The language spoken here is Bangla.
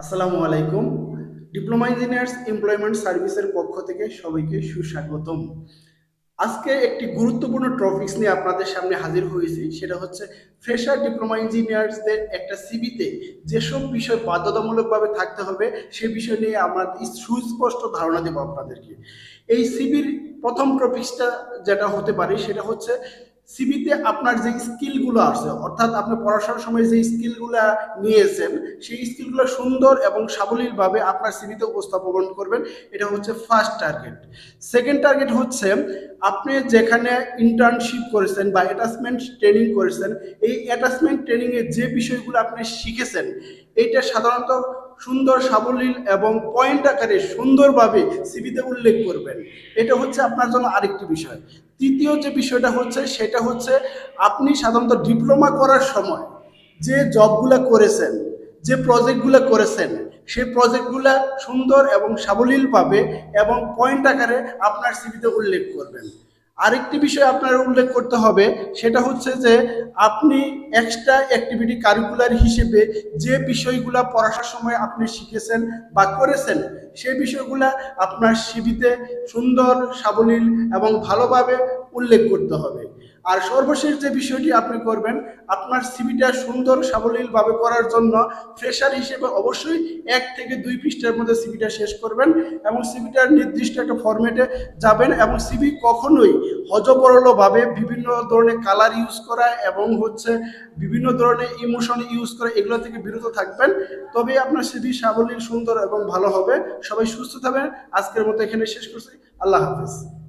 আসসালামু আলাইকুম। ডিপ্লোমা ইঞ্জিনিয়ার্স এমপ্লয়মেন্ট সার্ভিসের পক্ষ থেকে সবাইকে সুস্বাগতম। আজকে একটি গুরুত্বপূর্ণ টপিকস নিয়ে আপনাদের সামনে হাজির হয়েছি, সেটা হচ্ছে ফ্রেশার ডিপ্লোমা ইঞ্জিনিয়ার্সদের একটা সিবিতে যেসব বিষয় বাধ্যতামূলকভাবে থাকতে হবে, সে বিষয় নিয়ে আমরা সুস্পষ্ট ধারণা দেবো আপনাদেরকে। এই সিবির প্রথম টপিকসটা যেটা হতে পারে, সেটা হচ্ছে সিবিতে আপনার যে স্কিলগুলো আছে, অর্থাৎ আপনি পড়াশোনার সময় যে স্কিলগুলো নিয়েছেন, সেই স্কিলগুলো সুন্দর এবং সাবলীলভাবে আপনার সিবিতে উপস্থাপন করবেন। এটা হচ্ছে ফার্স্ট টার্গেট সেকেন্ড টার্গেট হচ্ছে আপনি যেখানে ইন্টার্নশিপ করেছেন বা অ্যাটাচমেন্ট ট্রেনিং করেছেন, এই অ্যাটাচমেন্ট ট্রেনিংয়ে যে বিষয়গুলো আপনি শিখেছেন, এইটা সাধারণত সুন্দর সাবলীল এবং পয়েন্ট আকারে সুন্দরভাবে সিবিতে উল্লেখ করবেন। এটা হচ্ছে আপনার জন্য আরেকটি বিষয়। তৃতীয় যে বিষয়টা হচ্ছে, সেটা হচ্ছে আপনি সাধারণত ডিপ্লোমা করার সময় যে জবগুলো করেছেন, যে প্রজেক্টগুলো করেছেন, সেই প্রজেক্টগুলো সুন্দর এবং সাবলীলভাবে এবং পয়েন্ট আকারে আপনার সিবিতে উল্লেখ করবেন। আরেকটি বিষয় আপনার উল্লেখ করতে হবে, সেটা হচ্ছে যে আপনি এক্সট্রা অ্যাক্টিভিটি কারিকুলার হিসেবে যে বিষয়গুলো পড়াশোনার সময় আপনি শিখেছেন বা করেছেন, সেই বিষয়গুলো আপনার সিবিতে সুন্দর, সাবলীল এবং ভালোভাবে উল্লেখ করতে হবে। আর সর্বশেষ যে বিষয়টি আপনি করবেন, আপনার সিভিটা সুন্দর, সাবলীলভাবে করার জন্য ফ্রেশার হিসেবে অবশ্যই এক থেকে দুই পৃষ্ঠার মধ্যে সিভিটা শেষ করবেন এবং সিভিটার নির্দিষ্ট একটা ফরম্যাটে যাবেন এবং সিভি কখনোই হজবরলভাবে বিভিন্ন ধরনের কালার ইউজ করা এবং হচ্ছে বিভিন্ন ধরনের ইমোশন ইউজ করা এগুলো থেকে বিরত থাকবেন। তবেই আপনার সিভি সাবলীল, সুন্দর এবং ভালো হবে। সবাই সুস্থ থাকবেন। আজকের মতো এখানে শেষ করছি। আল্লাহ হাফিজ।